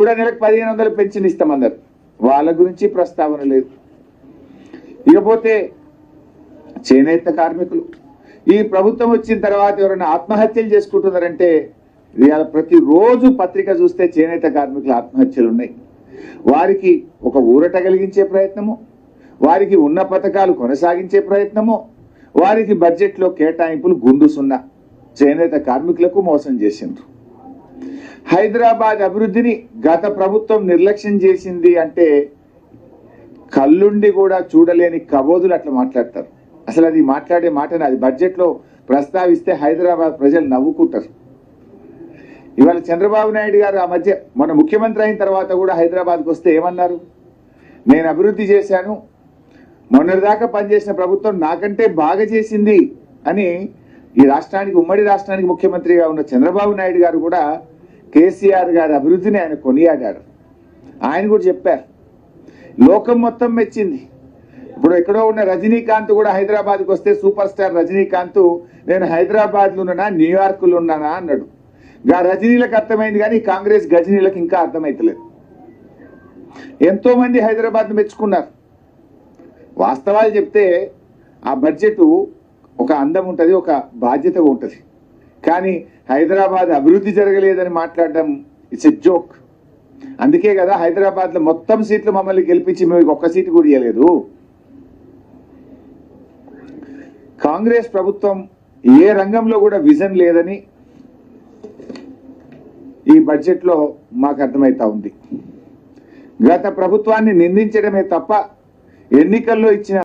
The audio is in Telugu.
కూడా నెలకు పదిహేను వందలు పెన్షన్ ఇస్తామన్నారు. వాళ్ళ గురించి ప్రస్తావన లేదు. ఇకపోతే చేనేత కార్మికులు ఈ ప్రభుత్వం వచ్చిన తర్వాత ఎవరైనా ఆత్మహత్యలు చేసుకుంటున్నారంటే ఇవాళ ప్రతిరోజు పత్రిక చూస్తే చేనేత కార్మికుల ఆత్మహత్యలు ఉన్నాయి. వారికి ఒక ఊరట కలిగించే ప్రయత్నము వారికి ఉన్న పథకాలు కొనసాగించే ప్రయత్నము వారికి బడ్జెట్లో కేటాయింపులు గుండు సున్నా. చేనేత కార్మికులకు మోసం చేసిండ్రు. హైదరాబాద్ అభివృద్ధిని గత ప్రభుత్వం నిర్లక్ష్యం చేసింది అంటే కళ్ళుండి కూడా చూడలేని కబోదులు అట్లా మాట్లాడతారు. అసలు అది మాట్లాడే మాటని అది బడ్జెట్లో ప్రస్తావిస్తే హైదరాబాద్ ప్రజలు నవ్వుకుంటారు. ఇవాళ చంద్రబాబు నాయుడు గారు ఆ మధ్య మన ముఖ్యమంత్రి అయిన తర్వాత కూడా హైదరాబాద్కి వస్తే ఏమన్నారు? నేను అభివృద్ధి చేశాను మొన్నటిదాకా పనిచేసిన ప్రభుత్వం నాకంటే బాగా చేసింది అని ఈ రాష్ట్రానికి ఉమ్మడి రాష్ట్రానికి ముఖ్యమంత్రిగా ఉన్న చంద్రబాబు నాయుడు గారు కూడా కేసీఆర్ గారి అభివృద్ధిని ఆయన కొనియాడారు. ఆయన కూడా చెప్పారు లోకం మొత్తం మెచ్చింది. ఇప్పుడు ఎక్కడో ఉన్న రజనీకాంత్ కూడా హైదరాబాద్కి వస్తే సూపర్ స్టార్ రజనీకాంత్ నేను హైదరాబాద్లో ఉన్నానా న్యూయార్క్లో ఉన్నానా అన్నాడు. గా రజనీలకు అర్థమైంది కానీ కాంగ్రెస్ గజనీలకు ఇంకా అర్థమైతలేదు. ఎంతో మంది హైదరాబాద్ మెచ్చుకున్నారు. వాస్తవాలు చెప్తే ఆ బడ్జెట్ ఒక అందం ఉంటుంది ఒక బాధ్యత ఉంటుంది. కానీ హైదరాబాద్ అభివృద్ధి జరగలేదని మాట్లాడడం ఇట్స్ ఎ జోక్. అందుకే కదా హైదరాబాద్లో మొత్తం సీట్లు మమ్మల్ని గెలిపించి మేము ఒక్క సీటు కూడా ఇవ్వలేదు కాంగ్రెస్ ప్రభుత్వం ఏ రంగంలో కూడా విజన్ లేదని ఈ బడ్జెట్లో మాకు అర్థమైతా ఉంది. గత ప్రభుత్వాన్ని నిందించడమే తప్ప ఎన్నికల్లో ఇచ్చిన